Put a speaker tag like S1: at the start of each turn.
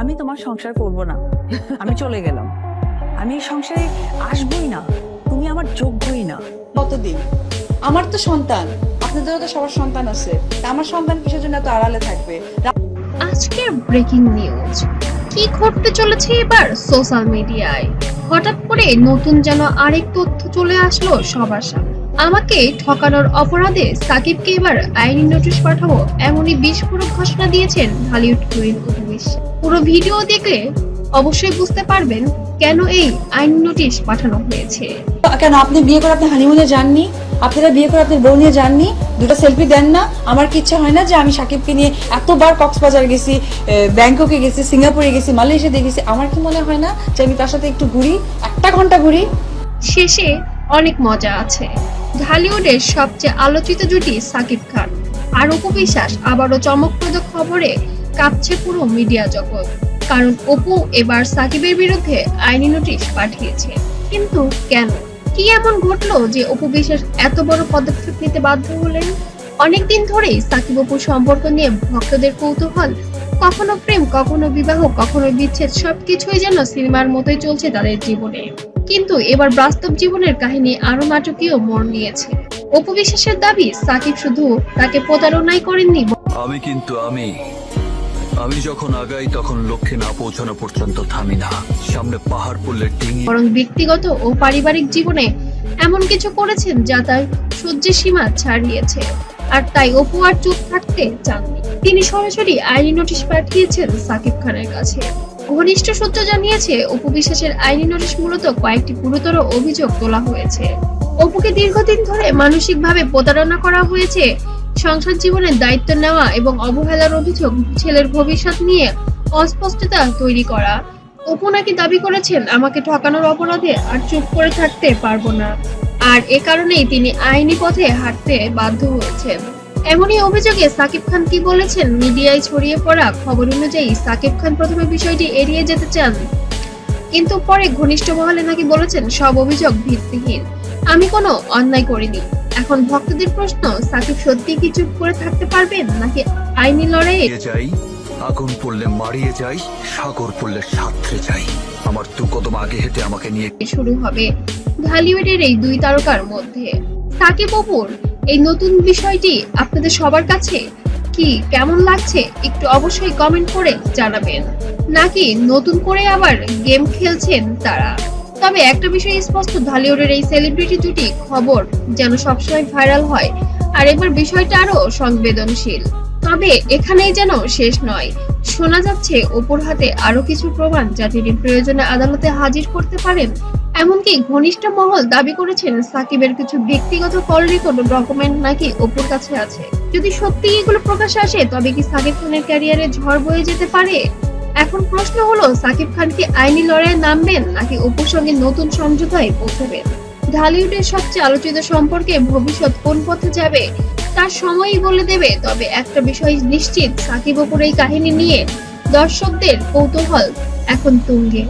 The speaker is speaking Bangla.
S1: আমি তোমার সংসার করব না। আমি চলে গেলাম। আমি এই সংসারে আসবই না। তুমি আমার যোগ্যই না।
S2: কতদিন? আমার তো সন্তান। আপনাদেরও তো সবার সন্তান আছে। তা আমার সন্তান কিসের জন্য এত আড়ালে থাকবে?
S3: আজকের ব্রেকিং নিউজ কি ঘটতে চলেছে এবার সোশ্যাল মিডিয়ায় হঠাৎ করে নতুন যেন আরেক তথ্য চলে আসলো সবার সামনে। আমাকে ঠকানোর অপরাধে সাকিবকে এবার আইনি নোটিশ পাঠাবো এমনই বিস্ফোরক ঘোষণা দিয়েছেন হলিউড কুইন উপবিশ্ব পুরো ভিডিও দেখলে অবশ্যই বুঝতে পারবেন কেন এই আইনি নোটিশ পাঠানো হয়েছে।
S2: কেন আপনি বিয়ে করে আপনি হানিমুনে যাননি? আপনারা বিয়ে করে আপনার বউ নিয়ে যাননি? দুটো সেলফি দেন না? আমার কি ইচ্ছা হয় না যে আমি সাকিবকে নিয়ে এতবার কক্সবাজার গেছি ব্যাংককে গেছি সিঙ্গাপুরে গেছি মালয়েশিয়াতে গেছি? আমার কি মনে হয় না যে আমি তার সাথে একটু ঘুরি একটা ঘণ্টা ঘুরি?
S3: শেষে অনেক মজা আছে। ঢালিউডের সবচেয়ে আলোচিত জুটি সাকিব খান। আর অপু বিশ্বাস আবারও চমকপ্রদ খবরে কাঁপছে পুরো মিডিয়া জগৎ। কারণ অপু এবার সাকিবের বিরুদ্ধে আইনি নোটিশ পাঠিয়েছে। কিন্তু কেন? কি এমন ঘটলো যে অপু বিশ্বাস এত বড় পদক্ষেপ নিতে বাধ্য হলেন? অনেকদিন ধরেই সাকিব অপুর সম্পর্ক নিয়ে ভক্তদের কৌতূহল, কখনো প্রেম, কখনো বিবাহ, কখনো বিচ্ছেদ, সবকিছুই যেন সিনেমার মতোই চলছে তাদের জীবনে। কিন্তু এবার বাস্তব জীবনের কাহিনী আরও নাটকীয় মোড় নিয়েছে। অপু বিশ্বাসের দাবি, সাকিব শুধু তাকে প্রতারণাই করেননি
S4: আমি কিন্তু আমি আমি যখন আগাই, তখন লক্ষ্যে না পৌঁছানো পর্যন্ত থামি না। সামনে পাহাড় পড়লে ডিঙি
S3: বরং ব্যক্তিগত ও পারিবারিক জীবনে এমন কিছু করেছেন যা তার সহ্যের সীমা ছাড়িয়েছে। আর তাই অপু আর চুপ থাকতে চাননি। তিনি সরাসরি আইনি নোটিশ পাঠিয়েছেন সাকিব খানের কাছে। ঘনিষ্ঠ সূত্র জানিয়েছে, অপু বিশ্বাসের আইনি নোটিশ মূলত কয়েকটি গুরুতর অভিযোগ তোলা হয়েছে। অপুকে দীর্ঘদিন ধরে মানসিকভাবে প্রতারণা করা হয়েছে সংসার জীবনের দায়িত্ব নেওয়া এবং অবহেলার অভিযোগ ছেলের ভবিষ্যৎ নিয়ে অস্পষ্টতা তৈরি করা। অপু নাকি দাবি করেছেন, আমাকে ঠকানোর অপরাধে আর চুপ করে থাকতে পারব না। আর এ কারণেই তিনি আইনি পথে হাঁটতে বাধ্য হয়েছেন। এমনই অভিযোগে সাকিব খান কি বলেছেন মিডিয়ায় ছড়িয়ে পড়া খবর অনুযায়ী সাকিব খান প্রথমে বিষয়টি এড়িয়ে যেতে চান। কিন্তু পরে ঘনিষ্ঠ মহলে নাকি বলেছেন, সব অভিযোগ ভিত্তিহীন। আমি কোনো অন্যায় করিনি। এখন ভক্তদের প্রশ্ন সাকিব সত্যি কি চুপ করে থাকতে পারবেন? নাকি আইনি লড়াইয়ে
S4: এগিয়ে যাই আগুন পড়লে মারিয়ে যাই সাগর পড়লে সাঁতরে যাই। আমার দু কদম আগে হেঁটে আমাকে নিয়ে
S3: শুরু হবে ঢালিউডের এই দুই তারকার মধ্যে। সাকিব অপুর এই নতুন বিষয়টি আপনাদের সবার কাছে কি কেমন লাগছে? একটু অবশ্যই কমেন্ট করে জানাবেন। নাকি নতুন করে আবার গেম খেলছেন তারা? তবে একটা বিষয় স্পষ্ট, ঢালিউডের এই সেলিব্রিটি জুটি খবর যেন সবসময় ভাইরাল হয়। আর এবার বিষয়টা আরও সংবেদনশীল। তবে এখানেই যেন শেষ নয়। শোনা যাচ্ছে অপুর হাতে আরও কিছু প্রমাণ যা তিনি প্রয়োজনে আদালতে হাজির করতে পারেন। এমনকি ঘনিষ্ঠ মহল দাবি করেছেন, সাকিবের কিছু ব্যক্তিগত কল রেকর্ড ডকুমেন্ট নাকি অপুর কাছে আছে। যদি সত্যি এগুলো প্রকাশে আসে, তবে কি সাকিব খানের ক্যারিয়ারে ঝড় বয়ে যেতে পারে? এখন প্রশ্ন হলো, সাকিব খান কি আইনি লড়াইয়ে নামবেন নাকি অপুর সঙ্গে নতুন সমঝোতায় পৌঁছবেন ঢালিউডের সবচেয়ে আলোচিত সম্পর্কে ভবিষ্যৎ কোন পথে যাবে? তার সময়ই বলে দেবে, তবে একটা বিষয় নিশ্চিত, সাকিব অপুর এই কাহিনী নিয়ে দর্শকদের কৌতূহল এখন তুঙ্গে।